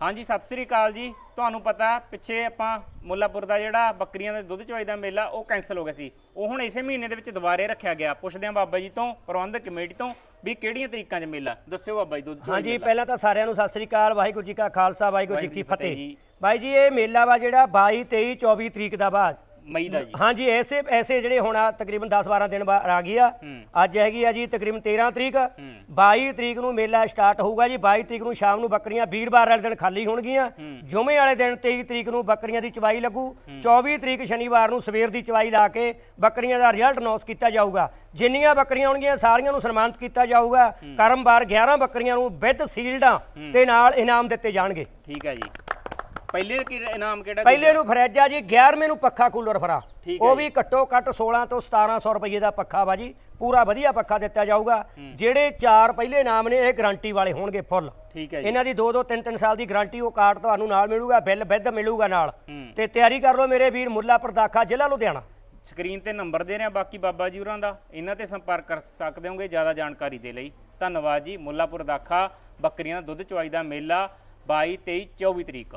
ਹਾਂਜੀ ਸਤਿ ਸ੍ਰੀ ਅਕਾਲ ਜੀ। ਤੁਹਾਨੂੰ ਪਤਾ ਪਿੱਛੇ ਆਪਾਂ ਮੁੱਲਾਪੁਰ ਦਾ ਜਿਹੜਾ ਬੱਕਰੀਆਂ ਦੇ ਦੁੱਧ ਚੋਈ ਦਾ ਮੇਲਾ ਉਹ ਕੈਨਸਲ ਹੋ ਗਿਆ ਸੀ। ਉਹ ਹੁਣ ਇਸੇ ਮਹੀਨੇ ਦੇ ਵਿੱਚ ਦੁਬਾਰੇ ਰੱਖਿਆ ਗਿਆ। ਪੁੱਛਦੇ ਹਾਂ ਬਾਬਾ ਜੀ ਤੋਂ ਪ੍ਰਬੰਧਕ ਕਮੇਟੀ ਤੋਂ ਵੀ ਕਿਹੜੀਆਂ ਤਰੀਕਾਂ 'ਚ ਮੇਲਾ? ਦੱਸਿਓ ਬਾਬਾ ਜੀ ਦੁੱਧ ਚੋਈ ਹਾਂਜੀ ਮੇਲਾ। ਪਹਿਲਾਂ ਤਾਂ ਸਾਰਿਆਂ ਨੂੰ ਸਤਿ ਸ੍ਰੀ ਅਕਾਲ। ਵਾਹਿਗੁਰੂ ਜੀ ਕਾ ਖਾਲਸਾ ਵਾਹਿਗੁਰੂ ਜੀ ਕੀ ਵਾਹਿਗੁਰੂ ਜੀ ਕੀ ਫਤਿਹ। ਫਤਿਹ ਬਾਈ ਜੀ ਇਹ ਮੇਲਾ ਵਾ ਜਿਹੜਾ 22 23 24 ਤਰੀਕ ਦਾ ਬਾਅਦ। ਮਈ ਦਾ ਜੀ। ਹਾਂਜੀ ਐਸੇ ਐਸੇ ਜਿਹੜੇ ਹੁਣ ਆ ਤਕਰੀਬਨ 10 12 ਦਿਨ ਬਾਅਦ ਆ ਗਈ ਆ। ਅੱਜ ਹੈਗੀ ਆ ਜੀ ਤਕਰੀਬਨ 13 ਤਰੀਕ। ਹੂੰ। 22 ਤਰੀਕ ਨੂੰ ਮੇਲਾ ਸਟਾਰਟ ਹੋਊਗਾ ਜੀ। 22 ਤਰੀਕ ਨੂੰ ਸ਼ਾਮ ਨੂੰ ਬੱਕਰੀਆਂ ਵੀਰਵਾਰ ਵਾਲੇ ਦਿਨ ਖਾਲੀ ਹੋਣਗੀਆਂ। ਜੁਮੇ ਵਾਲੇ ਦਿਨ 23 ਤਰੀਕ ਨੂੰ ਬੱਕਰੀਆਂ ਦੀ ਚਵਾਈ ਲੱਗੂ। 24 ਤਰੀਕ ਸ਼ਨੀਵਾਰ ਨੂੰ ਸਵੇਰ ਦੀ ਚਵਾਈ ਲਾ ਕੇ ਬੱਕਰੀਆਂ ਦਾ ਰਿਜ਼ਲਟ ਅਨਾਉਂਸ ਕੀਤਾ ਜਾਊਗਾ। ਜਿੰਨੀਆਂ ਬੱਕਰੀਆਂ ਹੋਣਗੀਆਂ ਸਾਰੀਆਂ ਨੂੰ ਸਨਮਾਨਿਤ ਕੀਤਾ ਜਾਊਗਾ। ਕਰਮਵਾਰ 11 ਬੱਕਰੀਆਂ ਨੂੰ ਵਿਦ ਸੀਲਡਾਂ ਤੇ ਨਾਲ ਇਨਾਮ ਦਿੱਤੇ ਜਾਣਗੇ। ਠੀਕ ਹੈ ਜੀ। ਪਹਿਲੇ ਕੀ ਇਨਾਮ ਕਿਹੜਾ ਪਹਿਲੇ ਨੂੰ ਫਰੈਜਾ ਜੀ 11ਵੇਂ ਨੂੰ ਪੱਖਾ ਕੂਲਰ ਫਰਾ ਠੀਕ ਹੈ ਉਹ। ਵੀ ਘੱਟੋ ਘੱਟ 16 ਤੋਂ 1700 ਰੁਪਏ ਦਾ ਪੱਖਾ ਵਾ ਜੀ। ਪੂਰਾ ਵਧੀਆ ਪੱਖਾ ਦਿੱਤਾ ਜਾਊਗਾ। ਜਿਹੜੇ ਚਾਰ ਪਹਿਲੇ ਨਾਮ ਨੇ ਇਹ ਗਾਰੰਟੀ ਵਾਲੇ ਹੋਣਗੇ ਫੁੱਲ ਠੀਕ ਹੈ ਜੀ। ਇਹਨਾਂ ਦੀ 2 2 3 3 ਸਾਲ ਦੀ ਗਾਰੰਟੀ ਉਹ ਕਾਰਡ ਤੁਹਾਨੂੰ ਨਾਲ ਮਿਲੂਗਾ ਬਿੱਲ ਵਿਦ ਮਿਲੂਗਾ ਨਾਲ। ਤੇ ਤਿਆਰੀ ਕਰ ਲਓ ਮੇਰੇ ਵੀਰ ਮੁੱਲਾਪੁਰ ਦਾਖਾ ਜ਼ਿਲ੍ਹਾ ਲੁਧਿਆਣਾ। ਸਕਰੀਨ ਤੇ ਨੰਬਰ ਦੇ ਰਹੇ ਹਾਂ ਬਾਕੀ ਬਾਬਾ ਜੀ ਹੋਰਾਂ ਦਾ। ਇਹਨਾਂ ਤੇ ਸੰਪਰਕ ਕਰ ਸਕਦੇ ਹੋਗੇ ਜ਼ਿਆਦਾ ਜਾਣਕਾਰੀ ਦੇ ਲਈ। ਧੰਨਵਾਦ ਜੀ ਮੁੱਲਾਪੁਰ ਦਾਖਾ ਬੱਕਰੀਆਂ ਦਾ ਦੁੱਧ ਚੁਆਈ ਦਾ ਮੇਲਾ 22 23 24 ਤਰੀਕ।